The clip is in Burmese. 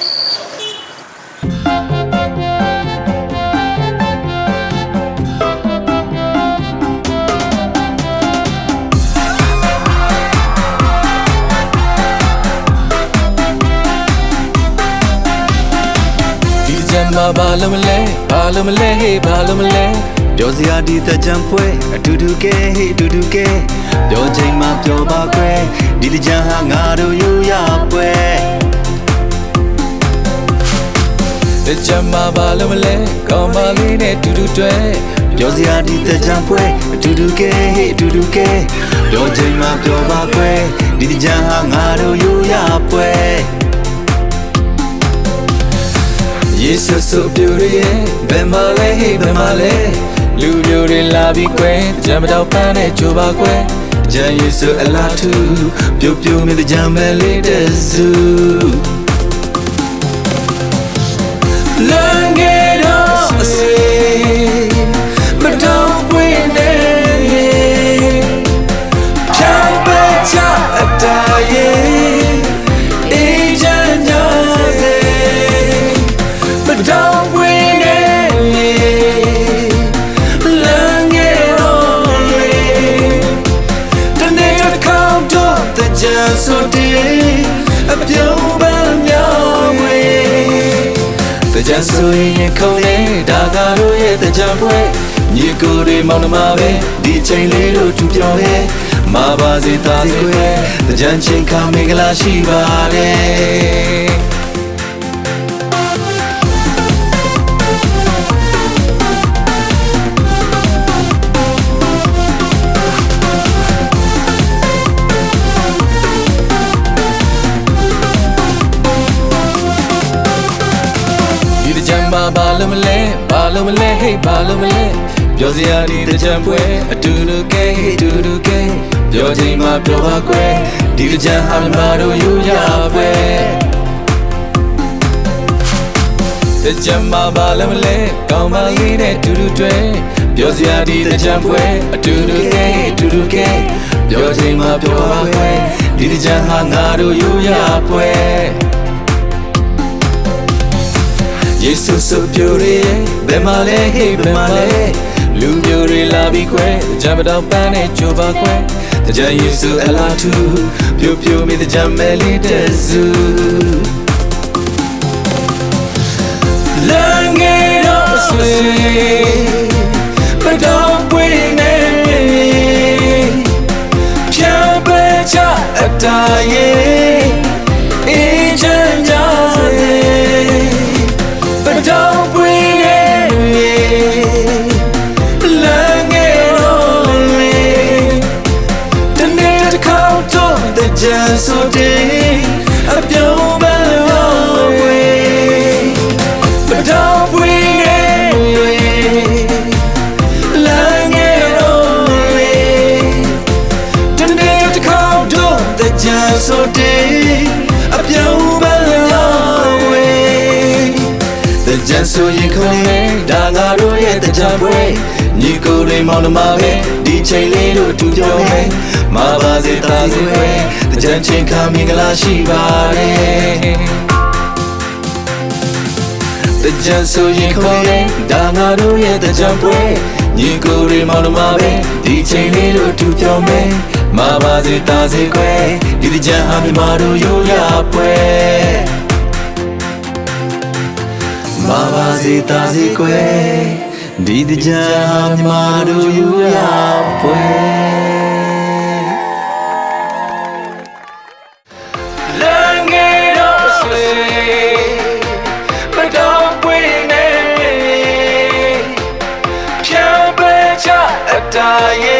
ဒီကြမ်းမှာဘာလို့မလဲဘာလို့မလဲဟေးဘာလို့မလဲပြောစရာဒီတကြံပွဲအတူတူကဲဟေးအတူတူကဲပြောချိန်မှာပြောပါကွယ်ဒီတကြံဟာငါတို့ယူရပွဲ ဒီကြမ်းမှာဘာလို့မလဲကောင်းပါလေးနဲ့တူတူတွဲပြောစရာဒီတကြံပွဲအတူတူကဲဟေးအတူတူကဲပြောချိန်မှာပြောပါကွယ်ဒီတကြံဟာငါတို့ယူရပွဲယေဆုစုပြူရဲ့ဘယ်မှာလဲဟေးဘယ်မှာလဲလူပြိုတွေလာပြီးကွယ်ကြမ်းမတော့ပန်းနဲ့ကြိုပါကွယ်ဂျန်ယေဆုအလာတူပြိုပြိုမြတဲ့ကြံမဲလေးတဲ့ဇူ ပြုံးပန်းမြောင်းဝေးတကြံဆိုရင်ခုံနေဒါကတို့ရဲ့တကြံပွဲညီကိုတွေမောင်နှမပဲဒီချိန်လေးတို့သူပြောရဲမပါစေသားစေကွယ်တကြံချင်းခမင်္ဂလာရှိပါတ ဘာလို့မလဲဘာလို့မလဲဟေးဘာလို့မလဲပြောစရာဒီတကြံပွဲအတူတူကဲအတူတူကဲပြောချိန်မှာပြောပါကွယ်ဒီတကြံဟာမြမတို့ယူရပွဲတကြံမှာဘာလို့မလဲကောင်းပါလေးနဲ့တူတူတွဲပြောစရာဒီတကြံပွဲအတူတူကဲအတူတူကဲပြောချိန်မှာပြောပါကွယ်ဒီတကြံဟာငါတို့ယူရပွဲ ယေဆုစုပြိုရဲဘယ်မှာလဲဟေးဘယ်မှာလဲလူမျိုးတွေလာပြီးကွယ်ကြမ်းမတော့ပန်းနဲ့ကြိုပါကွယ်တကြံယေဆုအလာတူပြိုပြိုမိတကြံမဲလေးတဲ့ဇူလမ်းငယ်တော့ဆွေမတော့ပွင့်နေဖြောင်းပဲချအတားရဲ့ just so day A pure way But don't bring it Langero The need to count to the just so day A pure way တကြံဆိုရင်ခုန်နေဒါငါတို့ရဲ့တကြံပွဲ ညီကိုတွေမောင်နှမပဲဒီချိန်လေးတို့တူပြောမယ်မပါစေသားစေပဲတကြံချင်းခမင်္ဂလာရှိပါတယ်တကြံဆိုရင်ခုန်နေဒါငါတို့ရဲ့တကြံပွဲညီကိုတွေမောင်နှမပဲဒီချိန်လေးတို့တူပြောမယ်မပါစေသားစေကွယ်ဒီတကြံဟာမြမတို့ရိုးရပွဲမပါစေတာစေကွယ် ဒီတကြံမြမာတို့ယူရပွဲလမ်းငယ်တော့ဆွေမတော့ပွင့်နေဖြောင်းပဲချအတားရဲ့